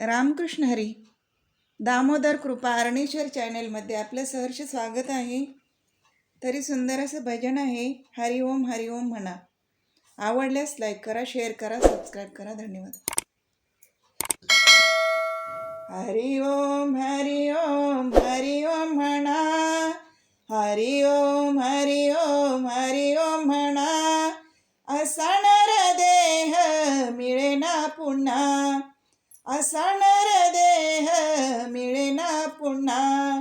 रामकृष्ण हरी दामोदर कृपा अरणेश्वर चॅनेलमध्ये आपलं सहर्ष स्वागत आहे. तरी सुंदर असं भजन आहे हरिओम हरिओम म्हणा. आवडल्यास लाईक करा शेअर करा सबस्क्राईब करा. धन्यवाद. हरिओम हरिओम हरिओम म्हणा. हरिओम हरिओम हरिओम म्हणा. असणार देह मिळेना पुन्हा. असा नर देह मिळेना पुन्हा.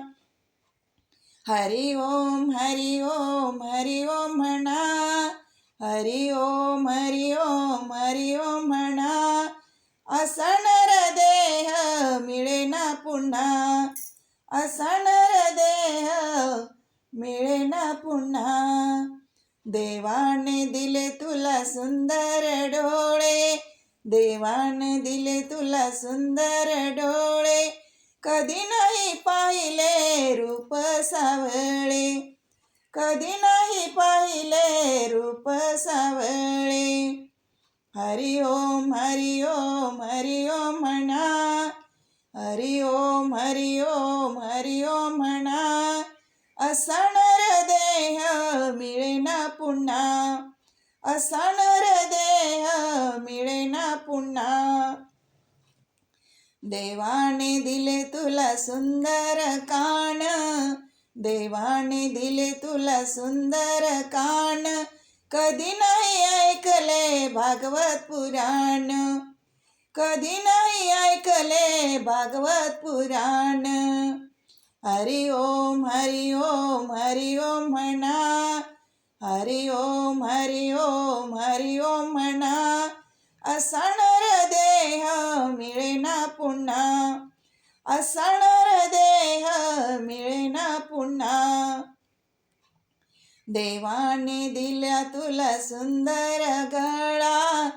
हरि ओम हरि ओम हरि ओम म्हणा. हरि ओम हरि ओम हरि ओम म्हणा. असा नर देह मिळेना पुन्हा. असा नर देह मिळेना पुन्हा. देवाने दिले तुला सुंदर डोळे. देवाने दिले तुला सुंदर डोळे. कधी नाही पाहिले रूप सावळे. कधी नाही पाहिले रूप सावळे. हरि ओम हरि ओम हरि ओम म्हणा हरि ओम हरि ओम हरि ओम म्हणा असणार देह मिळेना पुन्हा. असणार देह मिळेना पुन्हा. देवाने दिले तुला सुंदर कान. देवाने दिले तुला सुंदर कान. कधी नाही ऐकले भागवत पुराण. कधी नाही ऐकले भागवत पुराण. हरि ओम हरि ओम हरि ओम म्हणा. हरि ओम हरि ओम हरि ओम असणार देह मिळेना पुन्हा. असणार देह मिळेना पुन्हा. देवाने दिला तुला सुंदर गळा.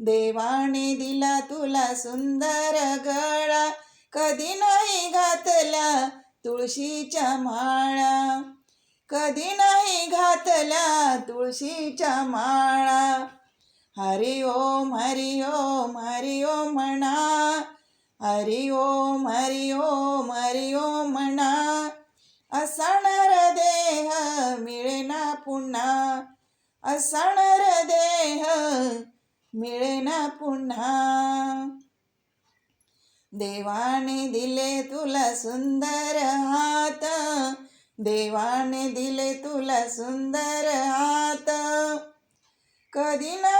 देवाने दिला तुला सुंदर गळा. कधी नाही घातला तुळशीच्या माळा. कधी नाही घातला तुळशीच्या माळा. हरि ओम हरि ओम हरि ओम म्हणा हरि ओम हरि ओम हरि ओम म्हणा असणार देह मिळेना पुन्हा। असणार देह मिळेना पुन्हा। देवाने दिले तुला सुंदर हात। देवाने दिले तुला सुंदर हात। कधी ना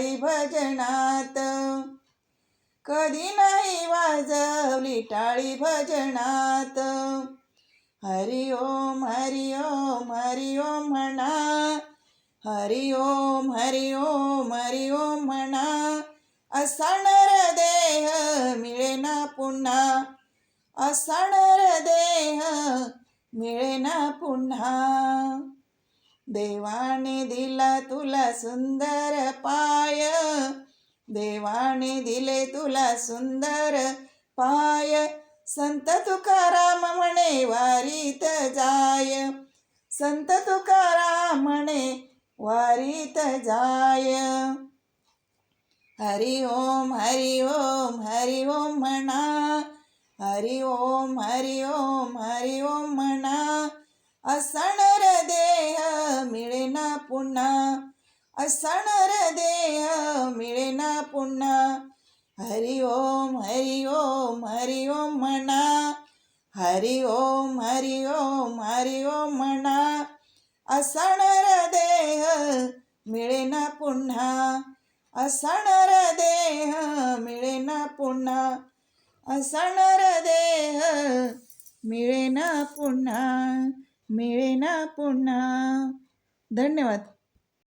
काळी भजनात. कधी नाही वाजवली टाळी भजनात. हरि ओम हरि ओम हरि ओम म्हणा. हरि ओम हरि ओम हरि ओम म्हणा. असणार देह मिळेना पुन्हा. असणार देह मिळेना पुन्हा. देवाने दिला तुला सुंदर पाय. देवाने दिले तुला सुंदर पाय. संत तुकाराम म्हणे वारीत जाय. संत तुकाराम म्हणे वारीत जाय. हरि ओम हरि ओम हरि ओम म्हणा हरि ओम हरि ओम हरि ओम म्हणा असा दे असणार देह मिळेना पुन्हा. हरि ओम हरि ओम हरि ओम म्हणा हरि ओम हरि ओम हरि ओम म्हणा असणार देह मिळेना पुन्हा. असणार देह मिळेना पुन्हा. असणार देह मिळेना पुन्हा मिळेना पुन्हा. धन्यवाद.